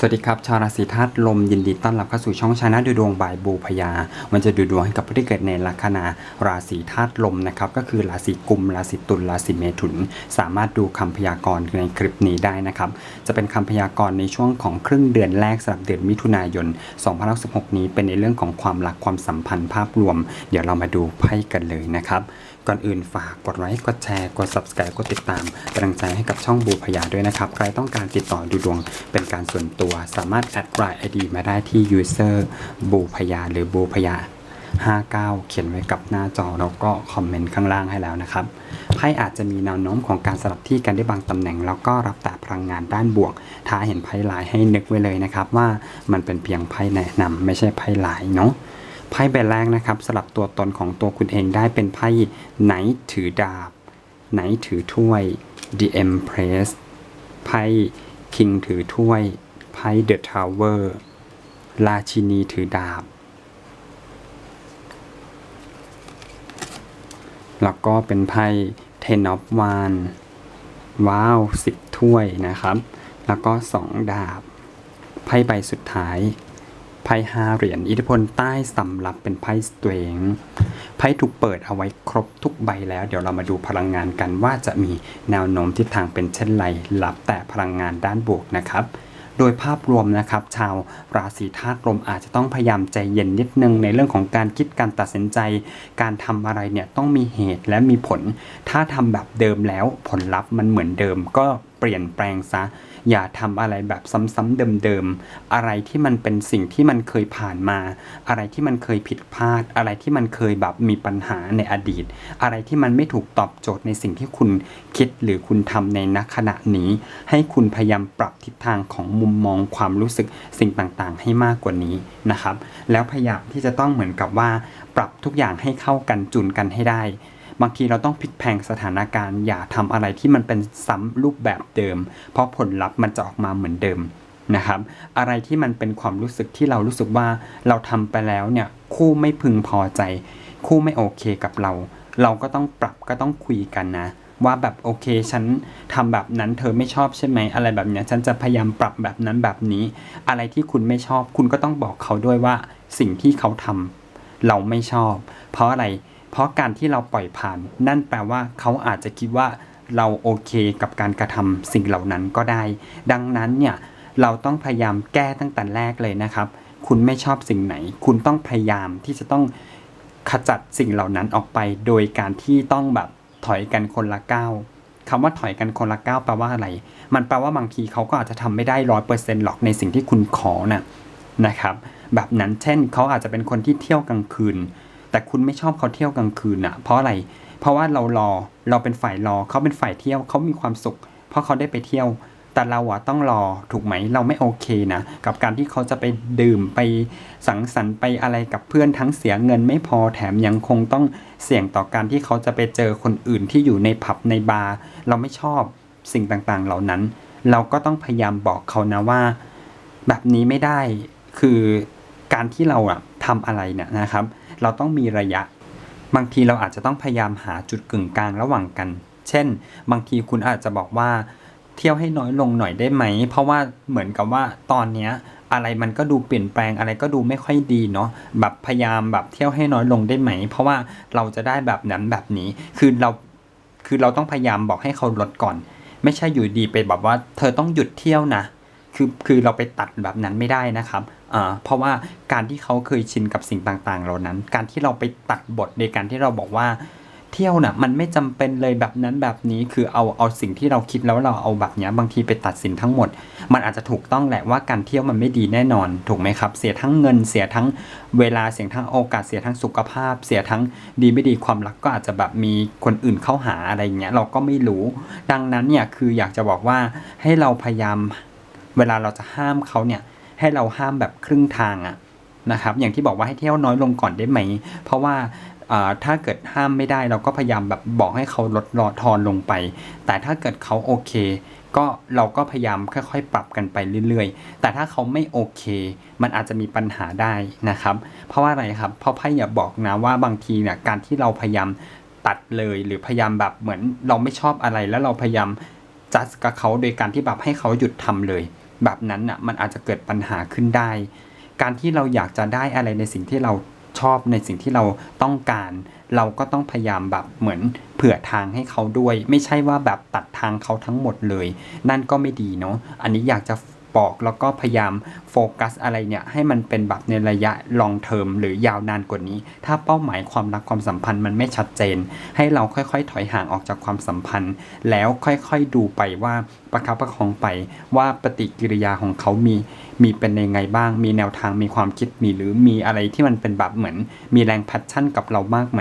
สวัสดีครับ ชาวราศีธาตุลมยินดีต้อนรับเข้าสู่ช่องชาแนลดูดวงบายบูพยา มันจะดูดวงให้กับผู้ที่เกิดในลัคนาราศีธาตุลมนะครับก็คือราศีกุม ราศีตุล ราศีเมถุน สามารถดูคำพยากรณ์ในคลิปนี้ได้นะครับจะเป็นคำพยากรณ์ในช่วงของครึ่งเดือนแรกสำหรับเดือนมิถุนายน2016นี้เป็นในเรื่องของความรักความสัมพันธ์ภาพรวม เดี๋ยวเรามาดูไพ่กันเลยนะครับ ก่อนอื่นฝากกดไลค์กดแชร์กด subscribe กดติดตามกำลังใจให้กับช่องบูพยาด้วยนะครับ ใครต้องการติดต่อดูดวงเป็นการส่วนตัว สามารถแอดไลน์ไอดีมาได้ที่ user บูพยาหรือบูพยา59 เขียนไว้กับหน้าจอแล้วก็คอมเมนต์ข้างล่างให้แล้วนะครับไพ่อาจจะมีแนวโน้มของการสลับที่กันได้บางตำแหน่ง แล้วก็รับแต่พลังงานด้านบวก ถ้าเห็นไพ่ลายให้นึกไว้เลยนะครับ ว่ามันเป็นเพียงไพ่แนะนำไม่ใช่ไพ่ลายเนาะ ไพ่ใบแรกนะครับสลับตัวตนของตัวคุณเองได้เป็นไพ่ไหนถือดาบ ไหนถือถ้วย The Empress ไพ่ King ถือถ้วย ไพ่ The Tower ราชินีถือดาบ แล้วก็เป็นไพ่ Ten of Wands ว้าวสิบถ้วยนะครับ แล้วก็สองดาบ ไพ่ใบสุดท้าย ไพ่ห้าเหรียญอิทธิพลใต้สำรับเป็นไพ่สเตรงไพ่ถูกเปิดเอาไว้ครบทุกใบแล้ว เดี๋ยวเรามาดูพลังงานกันว่าจะมีแนวโน้มทิศทางเป็นเช่นไรรับแต่พลังงานด้านบวกนะครับโดยภาพรวมนะครับ ชาวราศีธาตุลมอาจจะต้องพยายามใจเย็นนิดนึงในเรื่องของการคิดการตัดสินใจ การทำอะไรเนี่ยต้องมีเหตุและมีผล ถ้าทำแบบเดิมแล้วผลลัพธ์มันเหมือนเดิมก็เปลี่ยนแปลงซะ อย่าทำอะไรแบบซ้ำๆเดิมๆ อะไรที่มันเป็นสิ่งที่มันเคยผ่านมา อะไรที่มันเคยผิดพลาด อะไรที่มันเคยแบบมีปัญหาในอดีต อะไรที่มันไม่ถูกตอบโจทย์ในสิ่งที่คุณคิดหรือคุณทำในณขณะนี้ ให้คุณพยายามปรับทิศทางของมุมมองความรู้สึกสิ่งต่างๆ ให้มากกว่านี้นะครับ แล้วพยายามที่จะต้องเหมือนกับว่า ปรับทุกอย่างให้เข้ากันจูนกันให้ได้ บางทีเราต้องพลิกแพงสถานการณ์ อย่าทำอะไรที่มันเป็นซ้ำรูปแบบเดิม เพราะผลลัพธ์มันจะออกมาเหมือนเดิมนะครับ อะไรที่มันเป็นความรู้สึกที่เรารู้สึกว่าเราทำไปแล้วเนี่ยคู่ไม่พึงพอใจ คู่ไม่โอเคกับเรา เราก็ต้องปรับก็ต้องคุยกันนะว่าแบบโอเคฉันทำแบบนั้นเธอไม่ชอบใช่ไหมอะไรแบบเนี้ยฉันจะพยายามปรับแบบนั้นแบบนี้ อะไรที่คุณไม่ชอบ คุณก็ต้องบอกเขาด้วยว่าสิ่งที่เขาทำเราไม่ชอบ เพราะอะไร เพราะการที่เราปล่อยผ่าน นั่นแปลว่าเขาอาจจะคิดว่าเราโอเคกับการกระทำสิ่งเหล่านั้นก็ได้ ดังนั้นเนี่ยเราต้องพยายามแก้ตั้งแต่แรกเลยนะครับ คุณไม่ชอบสิ่งไหน คุณต้องพยายามที่จะต้องขจัดสิ่งเหล่านั้นออกไป โดยการที่ต้องแบบถอยกันคนละก้าวคำว่าถอยกันคนละก้าวแปลว่าอะไร มันแปลว่าบางทีเขาก็อาจจะทำไม่ได้ร้อยเปอร์เซ็นต์หรอกในสิ่งที่คุณขอน่ะนะครับ แบบนั้นเช่นเขาอาจจะเป็นคนที่เที่ยวกลางคืน แต่คุณไม่ชอบเขาเที่ยวกลางคืนอะเพราะอะไร เพราะว่าเรารอเราเป็นฝ่ายรอเขาเป็นฝ่ายเที่ยวเขามีความสุข เพราะเขาได้ไปเที่ยว แต่เราอะต้องรอถูกไหมเราไม่โอเคนะกับการที่เขาจะไปดื่มไปสังสรรค์ไปอะไรกับเพื่อนทั้งเสียเงินไม่พอแถมยังคงต้องเสี่ยงต่อการที่เขาจะไปเจอคนอื่นที่อยู่ในผับในบาร์เราไม่ชอบสิ่งต่างๆ เหล่านั้น เราก็ต้องพยายามบอกเขานะว่า แบบนี้ไม่ได้คือการที่เราอะทำอะไรเนี่ยนะครับ เราต้องมีระยะ บางทีเราอาจจะต้องพยายามหาจุดกึ่งกลางระหว่างกัน เช่น บางทีคุณอาจจะบอกว่าเที่ยวให้น้อยลงหน่อยได้ไหม เพราะว่าเหมือนกับว่าตอนเนี้ยอะไรมันก็ดูเปลี่ยนแปลงอะไรก็ดูไม่ค่อยดีเนาะแบบพยายามแบบเที่ยวให้น้อยลงได้ไหม เพราะว่าเราจะได้แบบนั้นแบบนี้ คือเราคือเราต้องพยายามบอกให้เขาลดก่อน ไม่ใช่อยู่ดีไปแบบว่า เธอต้องหยุดเที่ยวนะ คือคือเราไปตัดแบบนั้นไม่ได้นะครับ เพราะว่าการที่เขาเคยชินกับสิ่งต่างๆ เหล่านั้น การที่เราไปตัดบทในการที่เราบอกว่าเที่ยวน่ะมันไม่จำเป็นเลยแบบนั้นแบบนี้คือเอาเอาสิ่งที่เราคิดแล้วเราเอาแบบนี้บางทีไปตัดสินทั้งหมด มันอาจจะถูกต้องแหละว่าการเที่ยวมันไม่ดีแน่นอน ถูกไหมครับ เสียทั้งเงินเสียทั้งเวลาเสียทั้งโอกาสเสียทั้งสุขภาพ เสียทั้งดีไม่ดีความรักก็อาจจะแบบมีคนอื่นเข้าหาอะไรอย่างเงี้ยเราก็ไม่รู้ ดังนั้นเนี่ยคืออยากจะบอกว่าให้เราพยายามเวลาเราจะห้ามเขาเนี่ย ให้เราห้ามแบบครึ่งทางอะนะครับ อย่างที่บอกว่าให้เที่ยวน้อยลงก่อนได้ไหม เพราะว่าถ้าเกิดห้ามไม่ได้เราก็พยายามแบบบอกให้เขาลดรอทอนลงไป แต่ถ้าเกิดเขาโอเค ก็เราก็พยายามค่อยๆ ปรับกันไปเรื่อยๆ แต่ถ้าเขาไม่โอเค มันอาจจะมีปัญหาได้นะครับ เพราะว่าอะไรครับ เพราะไพ่อย่าบอกนะว่าบางทีเนี่ยการที่เราพยายามตัดเลยหรือพยายามแบบเหมือนเราไม่ชอบอะไรแล้วเราพยายามจัดกับเขาโดยการที่แบบให้เขาหยุดทำเลย แบบนั้นอะมันอาจจะเกิดปัญหาขึ้นได้ การที่เราอยากจะได้อะไรในสิ่งที่เราชอบในสิ่งที่เราต้องการ เราก็ต้องพยายามแบบเหมือนเผื่อทางให้เขาด้วย ไม่ใช่ว่าแบบตัดทางเขาทั้งหมดเลย นั่นก็ไม่ดีเนาะอันนี้อยากจะบอกแล้วก็พยายามโฟกัสอะไรเนี่ยให้มันเป็นแบบในระยะลองเทอมหรือยาวนานกว่านี้ ถ้าเป้าหมายความรักความสัมพันธ์มันไม่ชัดเจน ให้เราค่อยๆ ถอยห่างออกจากความสัมพันธ์ แล้วค่อยๆดูไปว่าประคับประคองไปว่าปฏิกิริยาของเขามีมีเป็นยังไงบ้าง มีแนวทางมีความคิดมีหรือมีอะไรที่มันเป็นแบบเหมือน มีแรงแพชชั่นกับเรามากไหม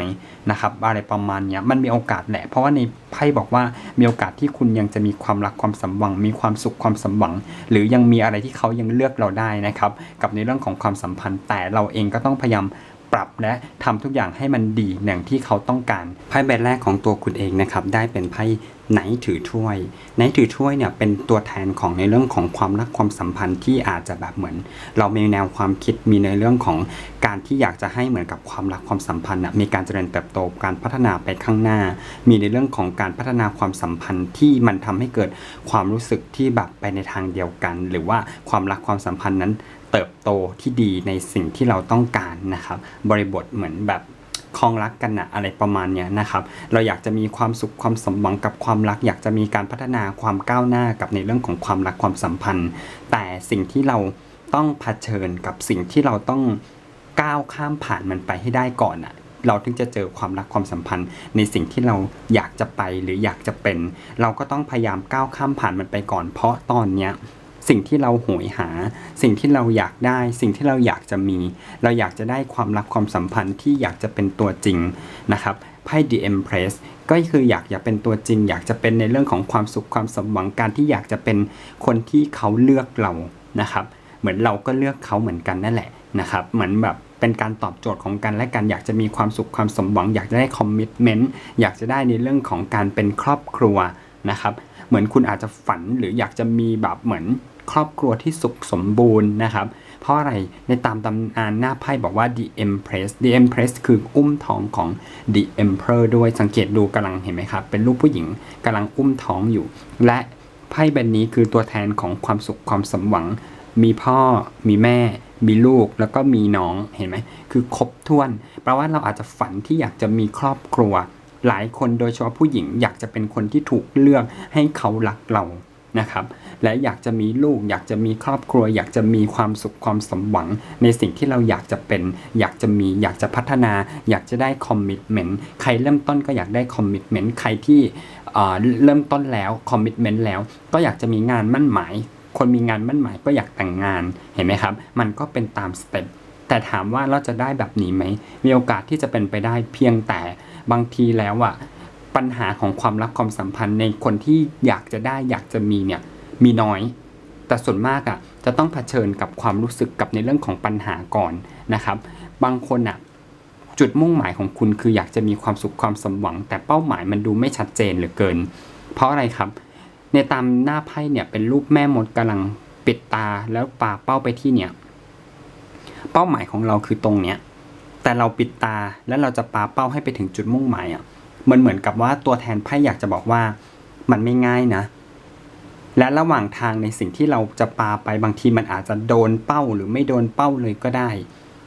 นะครับอะไรประมาณเนี้ยมันมีโอกาสแหละ เพราะว่าในไพ่บอกว่ามีโอกาสที่คุณยังจะมีความรักความสมหวัง มีความสุขความสมหวัง หรือยังมีอะไรที่เขายังเลือกเราได้นะครับกับในเรื่องของความสัมพันธ์แต่เราเองก็ต้องพยายาม ปรับและทำทุกอย่างให้มันดีอย่างที่เขาต้องการไพ่ใบแรกของตัวคุณเองนะครับได้เป็นไพ่ไหนถือถ้วยไหนถือถ้วยเนี่ยเป็นตัวแทนของในเรื่องของความรักความสัมพันธ์ที่อาจจะแบบเหมือน เรามีแนวความคิดมีในเรื่องของการที่อยากจะให้เหมือนกับความรักความสัมพันธ์มีการเจริญเติบโตการพัฒนาไปข้างหน้า มีในเรื่องของการพัฒนาความสัมพันธ์ที่มันทำให้เกิดความรู้สึกที่แบบไปในทางเดียวกัน หรือว่าความรักความสัมพันธ์นั้น เติบโตที่ดีในสิ่งที่เราต้องการนะครับ บริบทเหมือนแบบคลองรักกันนะอะไรประมาณเนี้ยนะครับ เราอยากจะมีความสุขความสมหวังกับความรัก อยากจะมีการพัฒนาความก้าวหน้ากับในเรื่องของความรักความสัมพันธ์ แต่สิ่งที่เราต้องเผชิญกับสิ่งที่เราต้องก้าวข้ามผ่านมันไปให้ได้ก่อนอะเราถึงจะเจอความรักความสัมพันธ์ ในสิ่งที่เราอยากจะไปหรืออยากจะเป็น เราก็ต้องพยายามก้าวข้ามผ่านมันไปก่อน เพราะตอนเนี้ย สิ่งที่เราโหยหา สิ่งที่เราอยากได้ สิ่งที่เราอยากจะมี เราอยากจะได้ความรักความสัมพันธ์ที่อยากจะเป็นตัวจริงนะครับไพ่ The Empress ก็คืออยากอยากเป็นตัวจริง อยากจะเป็นในเรื่องของความสุขความสมหวังการที่อยากจะเป็นคนที่เขาเลือกเรานะครับ เหมือนเราก็เลือกเขาเหมือนกันนั่นแหละนะครับ เหมือนแบบเป็นการตอบโจทย์ของกันและกันอยากจะมีความสุขความสมหวัง อยากจะได้คอมมิชเมนต์อยากจะได้ในเรื่องของการเป็นครอบครัวนะครับ เหมือนคุณอาจจะฝันหรืออยากจะมีแบบเหมือน ครอบครัวที่สุขสมบูรณ์นะครับ เพราะอะไรในตามตำนานหน้าไพ่บอกว่า the empress the empress คืออุ้มท้องของ the emperor ด้วยสังเกตดูกำลังเห็นไหมครับ เป็นรูปผู้หญิงกำลังอุ้มท้องอยู่ และไพ่ใบนี้คือตัวแทนของความสุขความสมหวัง มีพ่อ มีแม่ มีลูก แล้วก็มีน้อง เห็นไหม คือครบถ้วน แปลว่าเราอาจจะฝันที่อยากจะมีครอบครัว หลายคนโดยเฉพาะผู้หญิงอยากจะเป็นคนที่ถูกเลือกให้เขารักเรา นะครับ และอยากจะมีลูก อยากจะมีครอบครัว อยากจะมีความสุขความสมหวัง ในสิ่งที่เราอยากจะเป็น อยากจะมีอยากจะพัฒนา อยากจะได้คอมมิชเมนต์ใครเริ่มต้นก็อยากได้คอมมิชเมนต์ใครที่เริ่มต้นแล้วคอมมิชเมนต์แล้ว ก็อยากจะมีงานมั่นหมาย คนมีงานมั่นหมายก็อยากแต่งงานเห็นไหมครับ มันก็เป็นตามสเต็ปแต่ถามว่าเราจะได้แบบนี้ไหมมีโอกาสที่จะเป็นไปได้เพียงแต่บางทีแล้วอะ ปัญหาของความรักความสัมพันธ์ในคนที่อยากจะได้อยากจะมีเนี่ยมีน้อย แต่ส่วนมากอะจะต้องเผชิญกับความรู้สึกกับในเรื่องของปัญหาก่อนนะครับ บางคนอะจุดมุ่งหมายของคุณคืออยากจะมีความสุขความสมหวัง แต่เป้าหมายมันดูไม่ชัดเจนเหลือเกิน เพราะอะไรครับ ในตามหน้าไพ่เนี่ยเป็นรูปแม่มดกำลังปิดตาแล้วปาเป้าไปที่เนี่ยเป้าหมายของเราคือตรงเนี้ยแต่เราปิดตาแล้วเราจะปาเป้าให้ไปถึงจุดมุ่งหมายอะ มันเหมือนกับว่าตัวแทนไพ่อยากจะบอกว่ามันไม่ง่ายนะ และระหว่างทางในสิ่งที่เราจะปาไปบางทีมันอาจจะโดนเป้าหรือไม่โดนเป้าเลยก็ได้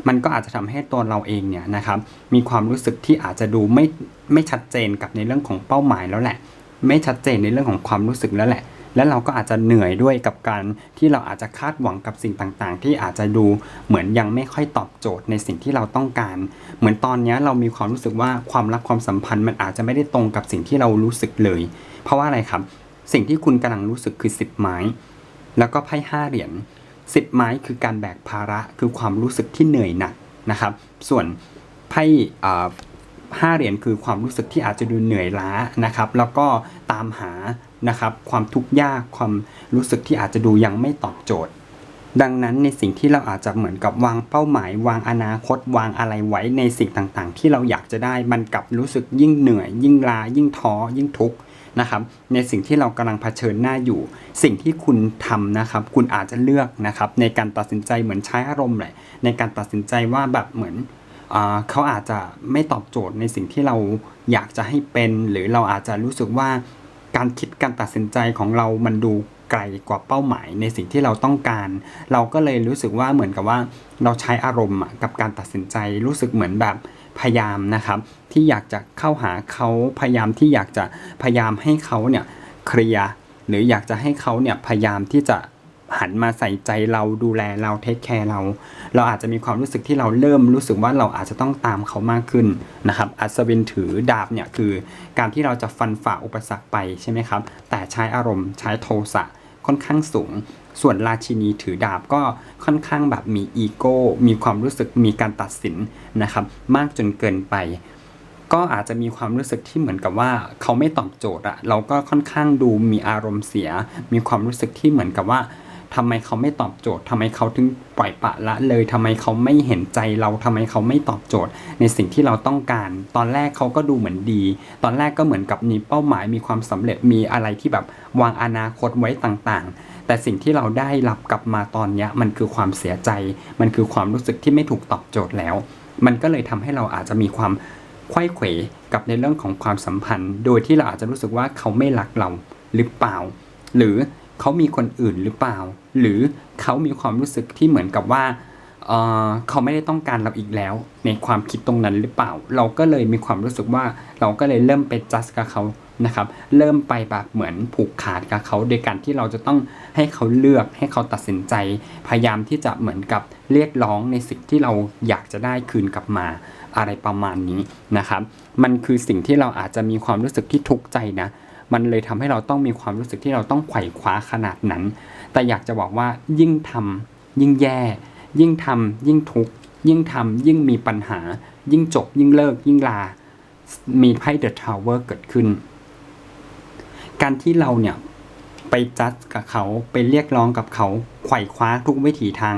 มันก็อาจจะทำให้ตัวเราเองเนี่ยนะครับ มีความรู้สึกที่อาจจะดูไม่ไม่ชัดเจนกับในเรื่องของเป้าหมายแล้วแหละ ไม่ชัดเจนในเรื่องของความรู้สึกแล้วแหละ และเราก็อาจจะเหนื่อยด้วยกับการที่เราอาจจะคาดหวังกับสิ่งต่างๆ ที่อาจจะดูเหมือนยังไม่ค่อยตอบโจทย์ในสิ่งที่เราต้องการ เหมือนตอนนี้เรามีความรู้สึกว่าความรักความสัมพันธ์มันอาจจะไม่ได้ตรงกับสิ่งที่เรารู้สึกเลย เพราะว่าอะไรครับ สิ่งที่คุณกำลังรู้สึกคือสิบไม้ แล้วก็ไพ่ห้าเหรียญสิบไม้คือการแบกภาระคือความรู้สึกที่เหนื่อยหนักนะครับ ส่วนไพ่ห้าเหรียญคือความรู้สึกที่อาจจะดูเหนื่อยล้านะครับ แล้วก็ตามหา นะครับความทุกข์ยากความรู้สึกที่อาจจะดูยังไม่ตอบโจทย์ ดังนั้นในสิ่งที่เราอาจจะเหมือนกับวางเป้าหมาย วางอนาคต วางอะไรไว้ในสิ่งต่างๆ ที่เราอยากจะได้มันกลับรู้สึกยิ่งเหนื่อย ยิ่งลายิ่งท้อยิ่งทุกข์นะครับในสิ่งที่เรากำลังเผชิญหน้าอยู่ สิ่งที่คุณทำนะครับคุณอาจจะเลือกนะครับในการตัดสินใจเหมือนใช้อารมณ์แหละในการตัดสินใจว่าแบบเหมือนเขาอาจจะไม่ตอบโจทย์ในสิ่งที่เราอยากจะให้เป็น หรือเราอาจจะรู้สึกว่า การคิดการตัดสินใจของเรามันดูไกลกว่าเป้าหมายในสิ่งที่เราต้องการ เราก็เลยรู้สึกว่าเหมือนกับว่าเราใช้อารมณ์กับการตัดสินใจรู้สึกเหมือนแบบพยายามนะครับ ที่อยากจะเข้าหาเขาพยายามที่อยากจะพยายามให้เขาเนี่ยเคลียร์หรืออยากจะให้เขาเนี่ยพยายามที่จะ หันมาใส่ใจเราดูแลเราเทคแคร์เรา เราอาจจะมีความรู้สึกที่เราเริ่มรู้สึกว่าเราอาจจะต้องตามเขามากขึ้นนะครับ อัศวินถือดาบเนี่ยคือการที่เราจะฟันฝ่าอุปสรรคไปใช่ไหมครับ แต่ใช้อารมณ์ใช้โทสะค่อนข้างสูง ส่วนราชินีถือดาบก็ค่อนข้างแบบมีอีโก้ มีความรู้สึกมีการตัดสินนะครับ มากจนเกินไป ก็อาจจะมีความรู้สึกที่เหมือนกับว่าเขาไม่ตอบโจทย์อะเราก็ค่อนข้างดูมีอารมณ์เสีย มีความรู้สึกที่เหมือนกับว่า ทำไมเขาไม่ตอบโจทย์ทำไมเขาถึงปล่อยปะละเลยทำไมเขาไม่เห็นใจเราทำไมเขาไม่ตอบโจทย์ ในสิ่งที่เราต้องการ ตอนแรกเขาก็ดูเหมือนดี ตอนแรกก็เหมือนกับมีเป้าหมายมีความสำเร็จมีอะไรที่แบบวางอนาคตไว้ต่างๆ แต่สิ่งที่เราได้รับกลับมาตอนนี้มันคือความเสียใจ มันคือความรู้สึกที่ไม่ถูกตอบโจทย์แล้ว มันก็เลยทำให้เราอาจจะมีความไขว้เขวกับในเรื่องของความสัมพันธ์ โดยที่เราอาจจะรู้สึกว่าเขาไม่รักเราหรือเปล่า หรือ เขามีคนอื่นหรือเปล่า หรือเขามีความรู้สึกที่เหมือนกับว่าเเขาไม่ได้ต้องการเราอีกแล้ว ในความคิดตรงนั้นหรือเปล่า เราก็เลยมีความรู้สึกว่าเราก็เลยเริ่มไปจัดกับเขานะครับ เริ่มไปแบบเหมือนผูกขาดกับเขาโดยการที่เราจะต้องให้เขาเลือกให้เขาตัดสินใจ พยายามที่จะเหมือนกับเรียกร้องในสิ่งที่เราอยากจะได้คืนกลับมาอะไรประมาณนี้นะครับ มันคือสิ่งที่เราอาจจะมีความรู้สึกที่ทุกข์ใจนะ มันเลยทำให้เราต้องมีความรู้สึกที่เราต้องไขว่คว้าขนาดนั้น แต่อยากจะบอกว่ายิ่งทำยิ่งแย่ ยิ่งทำยิ่งทุกข์ยิ่งทำยิ่งมีปัญหา ยิ่งจบ ยิ่งเลิก ยิ่งลา มีไพ่เดอะทาวเวอร์เกิดขึ้น การที่เราเนี่ยไปจัดกับเขาไปเรียกร้องกับเขาไขว่คว้าทุกวิถีทาง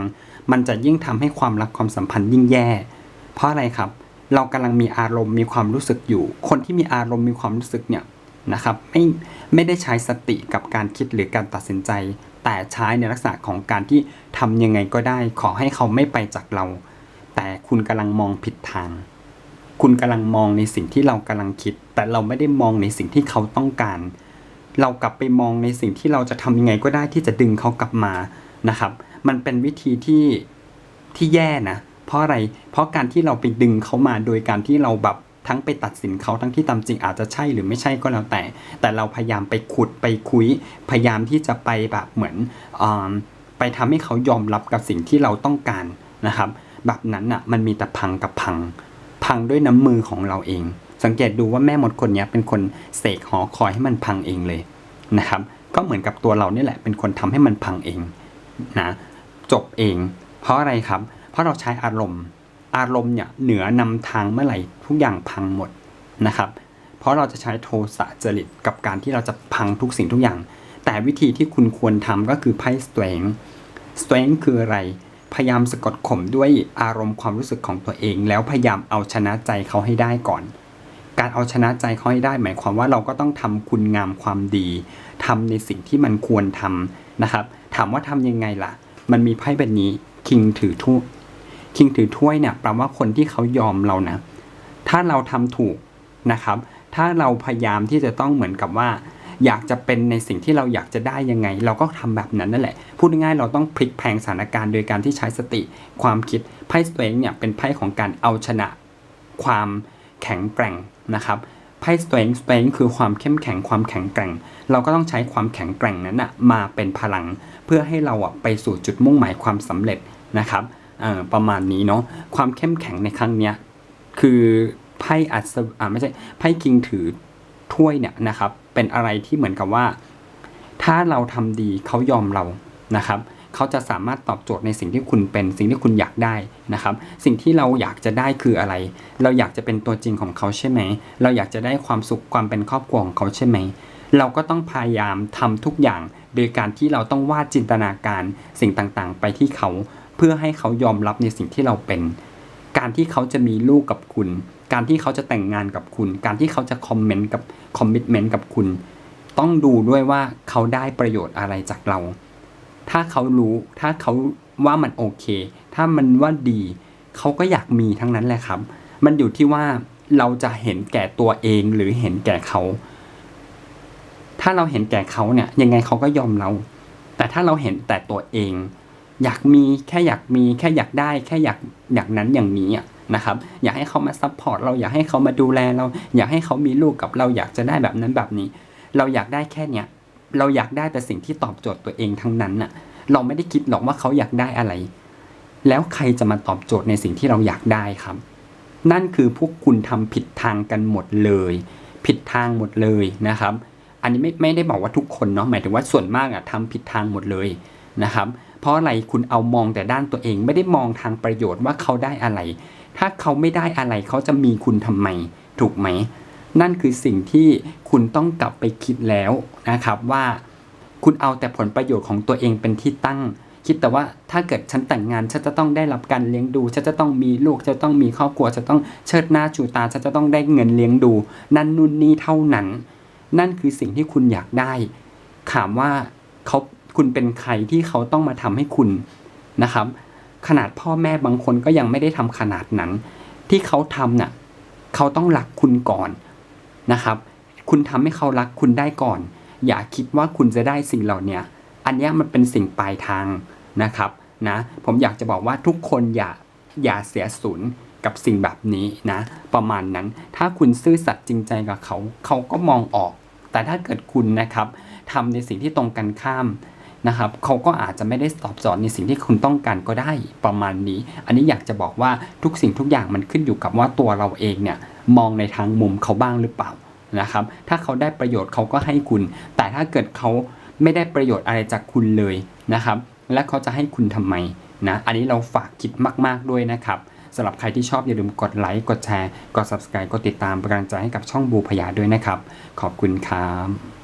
มันจะยิ่งทำให้ความรักความสัมพันธ์ยิ่งแย่ เพราะอะไรครับ เรากำลังมีอารมณ์มีความรู้สึกอยู่ คนที่มีอารมณ์มีความรู้สึกเนี่ย นะครับไม่ไม่ได้ใช้สติกับการคิดหรือการตัดสินใจ แต่ใช้ในลักษณะของการที่ทำยังไงก็ได้ ขอให้เขาไม่ไปจากเรา แต่คุณกำลังมองผิดทาง คุณกำลังมองในสิ่งที่เรากำลังคิด แต่เราไม่ได้มองในสิ่งที่เขาต้องการ เรากลับไปมองในสิ่งที่เราจะทำยังไงก็ได้ที่จะดึงเขากลับมานะครับ มันเป็นวิธีที่ที่แย่นะ เพราะอะไร เพราะการที่เราไปดึงเขามาโดยการที่เราแบบ ทั้งไปตัดสินเขาทั้งที่ตามจริงอาจจะใช่หรือไม่ใช่ก็แล้วแต่ แต่เราพยายามไปขุดไปคุย พยายามที่จะไปแบบเหมือนอไปทำให้เขายอมรับกับสิ่งที่เราต้องการนะครับ แบบนั้นอะมันมีแต่พังกับพัง พังด้วยน้ำมือของเราเอง สังเกตดูว่าแม่มดคนนี้เป็นคนเสกหอคอยให้มันพังเองเลยนะครับ ก็เหมือนกับตัวเราเนี่ยแหละ เป็นคนทำให้มันพังเองนะจบเอง เพราะอะไรครับ เพราะเราใช้อารมณ์ อารมณ์เนี่ยเหนือนำทางเมื่อไหร่ทุกอย่างพังหมดนะครับ เพราะเราจะใช้โทสะจริตกับการที่เราจะพังทุกสิ่งทุกอย่าง แต่วิธีที่คุณควรทำก็คือไพ่ strength strength คืออะไร พยายามสะกดข่มด้วยอารมณ์ความรู้สึกของตัวเอง แล้วพยายามเอาชนะใจเขาให้ได้ก่อน การเอาชนะใจเขาให้ได้ หมายความว่าเราก็ต้องทำคุณงามความดีทำในสิ่งที่มันควรทำนะครับ ถามว่าทำยังไงล่ะ มันมีไพ่แบบนี้คิงถือถ้วย คิงถือถ้วยเนี่ยแปลว่าคนที่เขายอมเรานะ ถ้าเราทำถูกนะครับ ถ้าเราพยายามที่จะต้องเหมือนกับว่า อยากจะเป็นในสิ่งที่เราอยากจะได้ยังไง เราก็ทำแบบนั้นนั่นแหละ พูดง่ายๆเราต้องพลิกแพงสถานการณ์โดยการที่ใช้สติความคิดไพ่สเตงเนี่ยเป็นไพ่ของการเอาชนะ ความแข็งแกร่งนะครับไพ่ strength strength คือความเข้มแข็งความแข็งแกร่ง เราก็ต้องใช้ความแข็งแกร่งนั้นนะมาเป็นพลัง เพื่อให้เราอะไปสู่จุดมุ่งหมายความสำเร็จนะครับ ประมาณนี้เนาะความเข้มแข็งในครั้งเนี้ยคือไพ่อัศอ่าไม่ใช่ไพ่คิงถือถ้วยเนี่ยนะครับ เป็นอะไรที่เหมือนกับว่า ถ้าเราทำดีเขายอมเรานะครับเขาจะสามารถตอบโจทย์ในสิ่งที่คุณเป็น สิ่งที่คุณอยากได้นะครับ สิ่งที่เราอยากจะได้คืออะไร เราอยากจะเป็นตัวจริงของเขาใช่ไหม เราอยากจะได้ความสุขความเป็นครอบครัวของเขาใช่ไหม เราก็ต้องพยายามทำทุกอย่าง โดยการที่เราต้องวาดจินตนาการสิ่งต่างๆ ไปที่เขา พื่อให้เขายอมรับในสิ่งที่เราเป็น การที่เขาจะมีลูกกับคุณ การที่เขาจะแต่งงานกับคุณ การที่เขาจะคอมเมนต์กับคอมมิชเมนต์กับคุณ ต้องดูด้วยว่าเขาได้ประโยชน์อะไรจากเรา ถ้าเขารู้ถ้าเขาว่ามันโอเค ถ้ามันว่าดี เขาก็อยากมีทั้งนั้นแหละครับ มันอยู่ที่ว่าเราจะเห็นแก่ตัวเองหรือเห็นแก่เขา ถ้าเราเห็นแก่เขาเนี่ยยังไงเขาก็ยอมเรา แต่ถ้าเราเห็นแต่ตัวเอง อยากมีแค่อยากมีแค่อยากได้ แค่อยากอยากนั้นอย่างนี้อะนะครับอยากให้เขามาซัพพอร์ตเราอยากให้เขามาดูแลเรา อยากให้เขามีลูกกับเราอยากจะได้แบบนั้นแบบนี้ เราอยากได้แค่เนี้ยเราอยากได้แต่สิ่งที่ตอบโจทย์ตัวเองทั้งนั้นน่ะ เราไม่ได้คิดหรอกว่าเขาอยากได้อะไร แล้วใครจะมาตอบโจทย์ในสิ่งที่เราอยากได้ครับ นั่นคือพวกคุณทำผิดทางกันหมดเลย ผิดทางหมดเลยนะครับ อันนี้ไม่ไม่ได้บอกว่าทุกคนเนาะหมายถึงว่าส่วนมากอะทำผิดทางหมดเลยนะครับ เพราะอะไรคุณเอามองแต่ด้านตัวเอง ไม่ได้มองทางประโยชน์ว่าเขาได้อะไร ถ้าเขาไม่ได้อะไรเขาจะมีคุณทำไม ถูกไหม นั่นคือสิ่งที่คุณต้องกลับไปคิดแล้วนะครับว่าคุณเอาแต่ผลประโยชน์ของตัวเองเป็นที่ตั้ง คิดแต่ว่าถ้าเกิดฉันแต่งงานฉันจะต้องได้รับการเลี้ยงดูฉันจะต้องมีลูกจะต้องมีครอบครัวจะต้องเชิดหน้าชูตาฉันจะต้องได้เงินเลี้ยงดู นั่นนู่นนี่เท่านั้น นั่นคือสิ่งที่คุณอยากได้ ถามว่าเขา คุณเป็นใครที่เขาต้องมาทำให้คุณนะครับ ขนาดพ่อแม่บางคนก็ยังไม่ได้ทำขนาดนั้น ที่เขาทำน่ะเขาต้องรักคุณก่อนนะครับ คุณทำให้เขารักคุณได้ก่อน อย่าคิดว่าคุณจะได้สิ่งเหล่านี้อันนี้มันเป็นสิ่งปลายทางนะครับนะผมอยากจะบอกว่าทุกคนอย่าอย่าเสียศูนย์กับสิ่งแบบนี้นะ ประมาณนั้นถ้าคุณซื่อสัตย์จริงใจกับเขา เขาก็มองออก แต่ถ้าเกิดคุณนะครับทำในสิ่งที่ตรงกันข้าม นะครับเขาก็อาจจะไม่ได้ตอบโจทย์ในสิ่งที่คุณต้องการก็ได้ประมาณนี้ อันนี้อยากจะบอกว่าทุกสิ่งทุกอย่างมันขึ้นอยู่กับว่าตัวเราเองเนี่ยมองในทางมุมเขาบ้างหรือเปล่านะครับถ้าเขาได้ประโยชน์เขาก็ให้คุณ แต่ถ้าเกิดเขาไม่ได้ประโยชน์อะไรจากคุณเลยนะครับ และเขาจะให้คุณทำไมนะอันนี้เราฝากคิดมาก ๆด้วยนะครับสำหรับใครที่ชอบอย่าลืมกดไลค์กดแชร์กด subscribe กดติดตามเป็นกำลังใจให้กับช่องบูพยาด้วยนะครับ ขอบคุณครับ